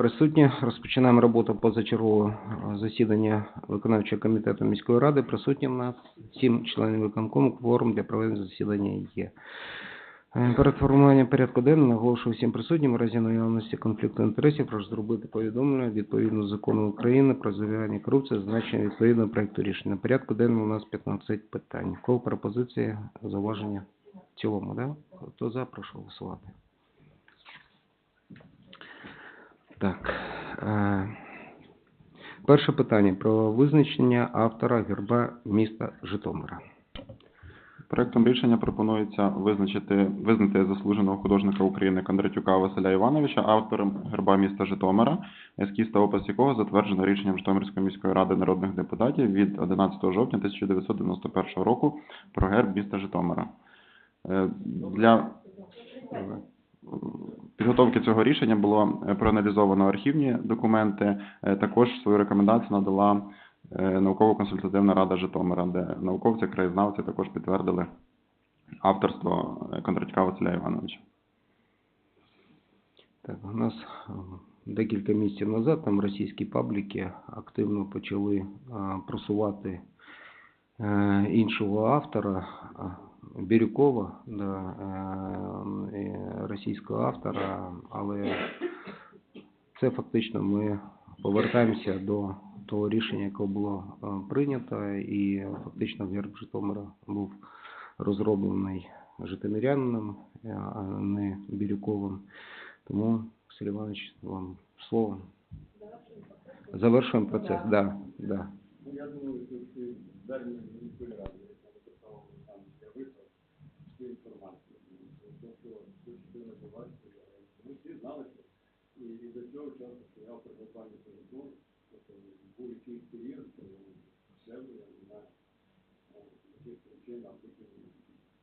Присутні. Розпочинаємо роботу позачергового е, засідання виконавчого комітету міської ради. Присутні в нас сім членів виконкому. Кворум для проведення засідання є. Е, Перед формуванням порядку денного наголошую всім присутнім у разі наявності конфлікту інтересів прошу зробити повідомлення відповідно закону України про завірання корупції, зазначення відповідного проекту рішення. На порядку денному у нас 15 питань. Кого пропозиції, зауваження в цілому, да? Хто за, прошу голосувати. Так. Е, перше питання про визначення автора герба міста Житомира. Проектом рішення пропонується визначити визнати заслуженого художника України Кондратюка Василя Івановича автором герба міста Житомира, ескіз та опис якого затверджено рішенням Житомирської міської ради народних депутатів від 11 жовтня 1991 року про герб міста Житомира. Е, Для підготовки цього рішення було е, проаналізовано архівні документи. Е, Також свою рекомендацію надала е, науково-консультативна рада Житомира, де науковці, краєзнавці також підтвердили авторство Кондратюка Василя Івановича. Так, у нас декілька місяців назад там російські пабліки активно почали просувати іншого автора Бірюкова, да, е, е, російського автора, але це фактично ми повертаємося до того рішення, яке було е, прийнято, і фактично герб Житомира був розроблений житомирянином, е, а не Бірюковим. Тому, Василь Іванович, вам слово. Завершуємо процес, да, да. Ну, я думаю, що звернення до ради, що і, і до цього часу стояв при голосуванні телефон, тобто був якийсь період, що землю, я не знаю, яких причин, а потім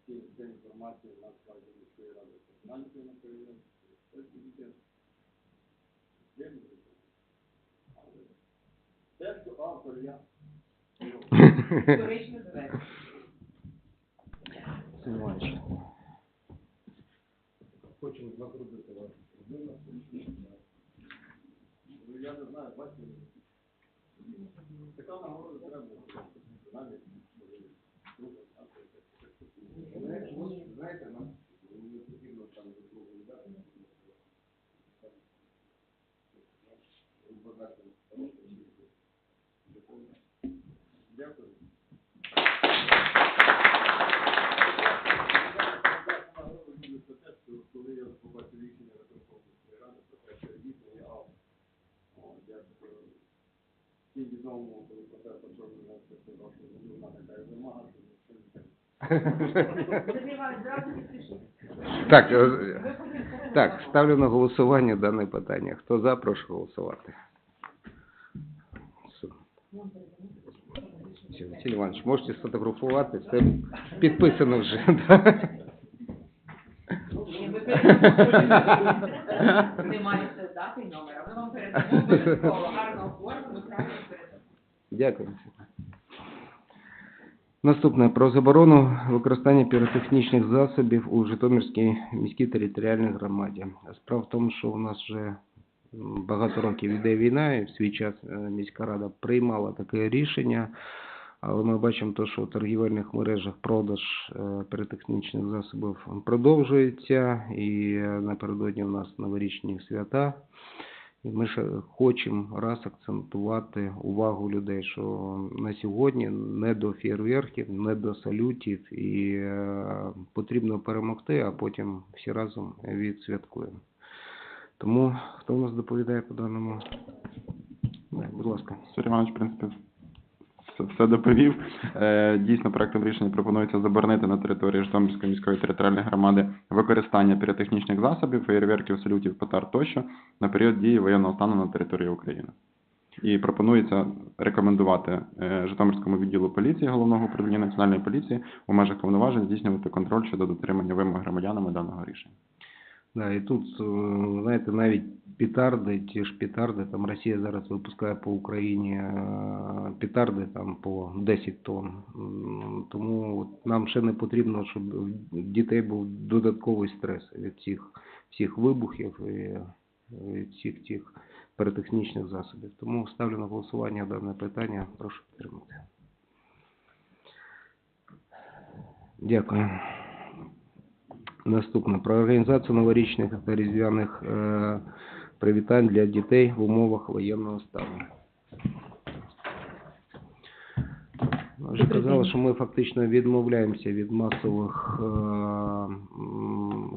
ці, ця інформація на складі міської ради персональної на. Це тільки землю. Але те, що автор я, Історичне звернення. Хочемо нагрузити вас. Ну, я не знаю, бачите, така нагорода треба. Навіть. Знаєте, нам не потрібно там до другої дати. Дякую. Коли я побачив рішення Верховної Ради про те, що дійсно є автор. От, Я всім відомому, коли професор Чорний це вашу вона така вимога, що ніхто не каже. Сергій Іванович, зразу підпишіть. Так, е, так, ставлю на голосування дане питання. Хто за, прошу голосувати. Василь Іванович, можете сфотографувати, все підписано вже. да? Ні, ви передамо. Не маєте дати і номера. Ми вам передамо обов'язково гарно оформимо, правильно передамо. Дякую. Наступне про заборону використання піротехнічних засобів у Житомирській міській територіальній громаді. Справа в тому, що у нас вже багато років іде війна, і в свій час е, міська рада приймала таке рішення, але ми бачимо те, що у торгівельних мережах продаж е, піротехнічних засобів продовжується, і е, напередодні у нас новорічні свята. І ми ще хочемо раз акцентувати увагу людей, що на сьогодні не до фєрверків, не до салютів, і е, потрібно перемогти, а потім всі разом відсвяткуємо. Тому хто у нас доповідає по даному? Будь ласка. Сергій Іванович, в принципі, все, доповів. Е, Дійсно, проектом рішення пропонується заборонити на території Житомирської міської територіальної громади використання піротехнічних засобів, феєрверків, салютів, петард тощо на період дії воєнного стану на території України. І пропонується рекомендувати е, Житомирському відділу поліції Головного управління Національної поліції у межах повноважень здійснювати контроль щодо дотримання вимог громадянами даного рішення. Да, і тут, знаєте, навіть петарди, ті ж петарди, там Росія зараз випускає по Україні е, петарди там по 10 тонн. Тому от нам ще не потрібно, щоб в дітей був додатковий стрес від цих всіх вибухів. І від всіх тих піротехнічних засобів. Тому ставлю на голосування дане питання. Прошу підтримати. Дякую. Наступне. Про організацію новорічних та різдвяних е, привітань для дітей в умовах воєнного стану. Вже казали, що ми фактично відмовляємося від масових е,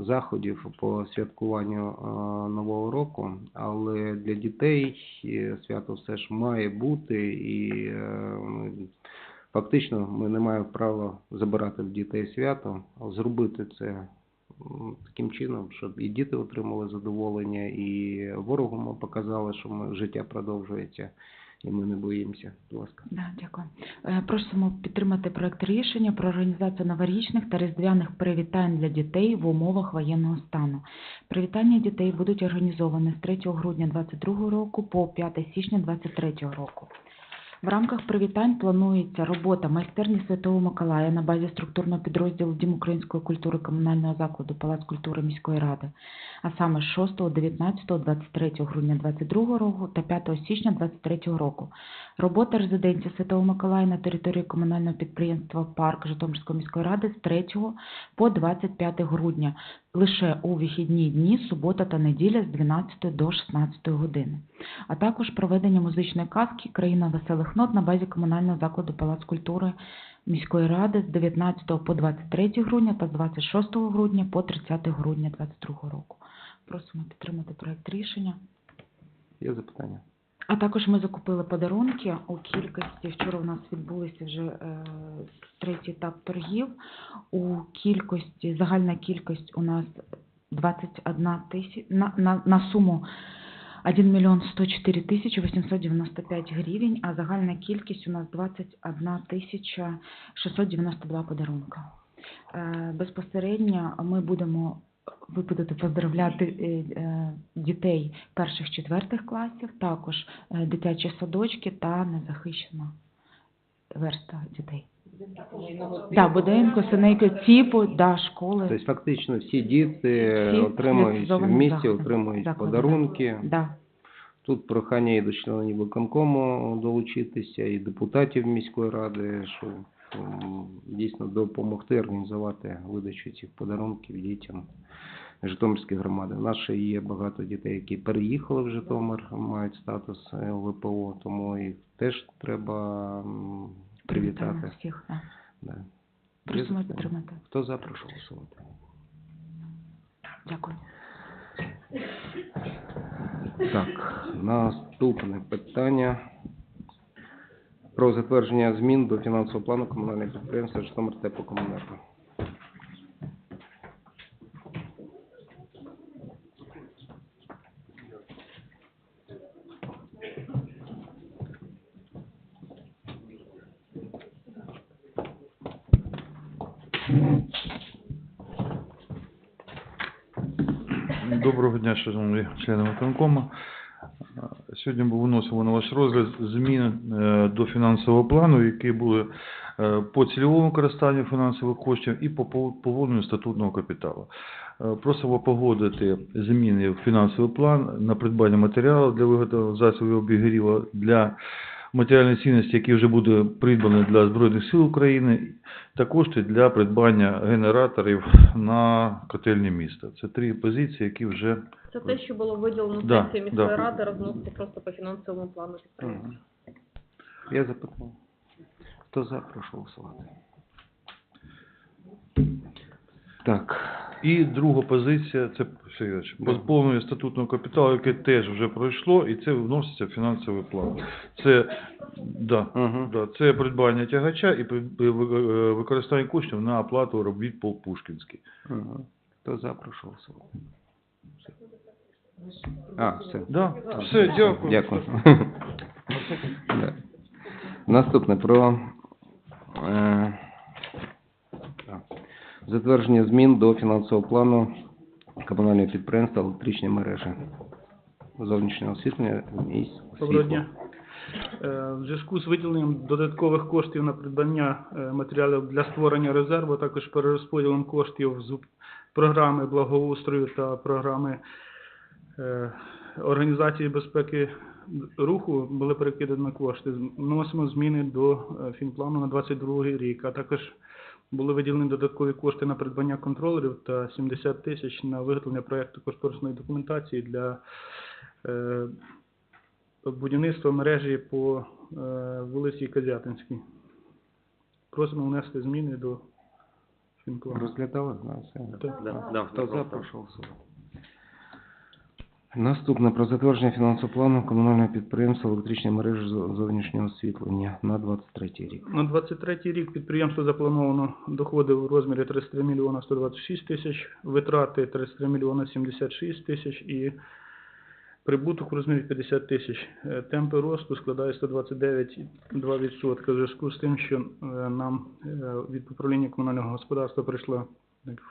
заходів по святкуванню е, Нового року, але для дітей е, свято все ж має бути, і е, фактично ми не маємо права забирати в дітей свято, а зробити це таким чином, щоб і діти отримали задоволення, і ворогу ми показали, що ми, життя продовжується, і ми не боїмося. Будь ласка. Да, дякую. Е, Просимо підтримати проект рішення про організацію новорічних та різдвяних привітань для дітей в умовах воєнного стану. Привітання дітей будуть організовані з 3 грудня 2022 року по 5 січня 2023 року. В рамках привітань планується робота майстерні Святого Миколая на базі структурного підрозділу Дім української культури комунального закладу Палац культури міської ради, а саме з 6, 19, 23 грудня 2022 року та 5 січня 2023 року. Робота резиденції Святого Миколая на території комунального підприємства Парк Житомирської міської ради з 3 по 25 грудня лише у вихідні дні, субота та неділя з 12 до 16 години. А також проведення музичної казки Країна веселих нот на базі комунального закладу Палац культури міської ради з 19 по 23 грудня та з 26 грудня по 30 грудня 2022 року. Просимо підтримати проект рішення. Є запитання? А також ми закупили подарунки у кількості. Вчора у нас відбулися вже е, третій етап торгів. У кількості загальна кількість у нас 21 тисяч на, на, на суму 1 мільйон 104 тисячі 895 гривень, а загальна кількість у нас 21 тисяча 692 подарунка. Е, Безпосередньо ми будемо ви будете поздравляти е, е, дітей перших четвертих класів, також е, дитячі садочки та незахищена верста дітей. Так, будинку, синейки, ЦІПу, да, школи. Тобто фактично всі діти Всі отримують в місті, отримують заклади, подарунки. Да. Тут прохання і до членів виконкому долучитися, і депутатів міської ради, що дійсно допомогти організувати видачу цих подарунків дітям Житомирської громади. У нас ще є багато дітей, які переїхали в Житомир, мають статус е, ВПО, тому їх теж треба привітати. Всіх. Да. Просимо підтримати. Хто за, прошу голосувати. Дякую. Так, наступне питання про затвердження змін до фінансового плану комунального підприємства Житомир Теплокомунерго. Доброго дня, шановні члени виконкому. Сьогодні ми виносимо на ваш розгляд зміни е, до фінансового плану, які були е, по цільовому використанню фінансових коштів і по пов- поводженню статутного капіталу. Е, Просимо погодити зміни в фінансовий план на придбання матеріалу для виготовлення засобів обігріву для матеріальної цінності, які вже буде придбані для Збройних сил України, та кошти для придбання генераторів на котельні міста. Це три позиції, які вже Це те, що було виділено Да, сесії міської да. ради, розносити просто по фінансовому плану підприємства. Я запитував. Хто за, прошу голосувати. Так, І друга позиція це Сергійович, позбавлення статутного капіталу, яке теж вже пройшло, і це вноситься в фінансовий план. Це, да, Мгм. да, це придбання тягача і е, використання коштів на оплату робіт по Пушкінській. Мгм. хто за, прошу. А, все. Да, все, дякую. Дякую. Наступне про е. Затвердження змін до фінансового плану комунального підприємства електричні мережі. Зовнішнього освітлення і Доброго дня. Е, В зв'язку з виділенням додаткових коштів на придбання е, матеріалів для створення резерву, також перерозподілом коштів з програми благоустрою та програми е, організації безпеки руху були перекидані кошти. Вносимо зміни до фінплану на 22 рік, а також були виділені додаткові кошти на придбання контролерів та 70 тисяч на виготовлення проєкту кошторисної документації для е, будівництва мережі по е, вулиці Козятинській. Просимо внести зміни до фінплану. Розглядали на все? Так. Да, да, Хто за, прошу голосувати. Наступне про затвердження фінансового плану комунального підприємства електричної мережі зовнішнього освітлення на 23 рік. На 23 рік підприємство заплановано доходи в розмірі 33 мільйона 126 тисяч, витрати 33 мільйона 76 тисяч і прибуток в розмірі 50 тисяч. Е, Темпи росту складає 129,2% в зв'язку з тим, що е, нам е, від управління комунального господарства прийшла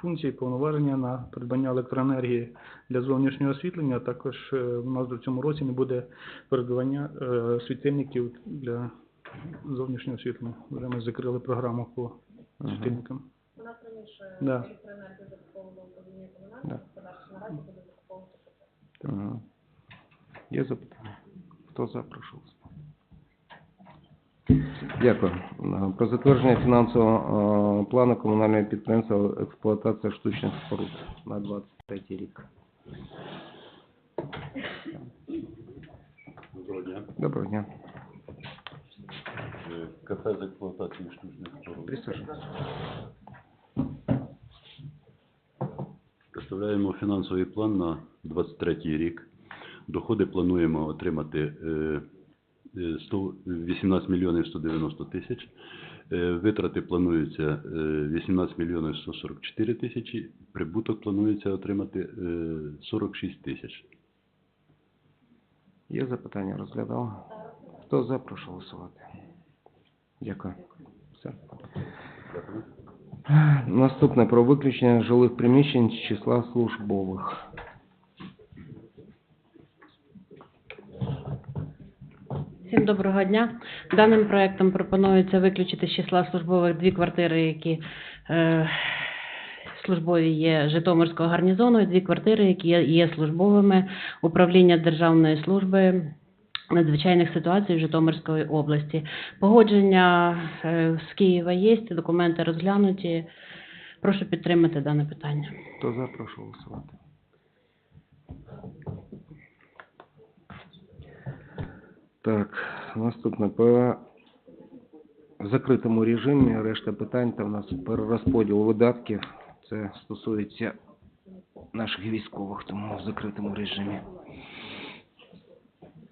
функції повноваження на придбання електроенергії для зовнішнього освітлення, а також е, у нас до цьому році не буде придбання е, світильників для зовнішнього освітлення. Вже ми закрили програму по світильникам. У нас раніше Да. електроенергію закуповувало управління комунального Да. господарства, наразі буде закуповувати. Є запитання? Хто за, прошу голосувати. Дякую. Про затвердження фінансового е, плану комунального підприємства експлуатація штучних споруд на 23 рік. Доброго дня. Доброго дня. Е, Кафе з експлуатації штучних споруд. Присаджуйтесь. Представляємо фінансовий план на 23 рік. Доходи плануємо отримати е, 100 18 мільйонів 190 тисяч. Е, Витрати плануються е, 18 мільйонів 144 тисячі. Прибуток планується отримати е, 46 тисяч. Є запитання, розглядали? Хто за, прошу голосувати. Дякую. Все. Наступне про виключення жилих приміщень з числа службових. Всім доброго дня. Даним проектом пропонується виключити з числа службових дві квартири, які е, службові є Житомирського гарнізону, і дві квартири, які є, є службовими управління Державної служби надзвичайних ситуацій в Житомирської області. Погодження е, з Києва є, документи розглянуті. Прошу підтримати дане питання. Хто за, прошу голосувати. Так, наступне по закритому режимі, решта питань, там у нас перерозподіл видатків. Це стосується наших військових, тому в закритому режимі.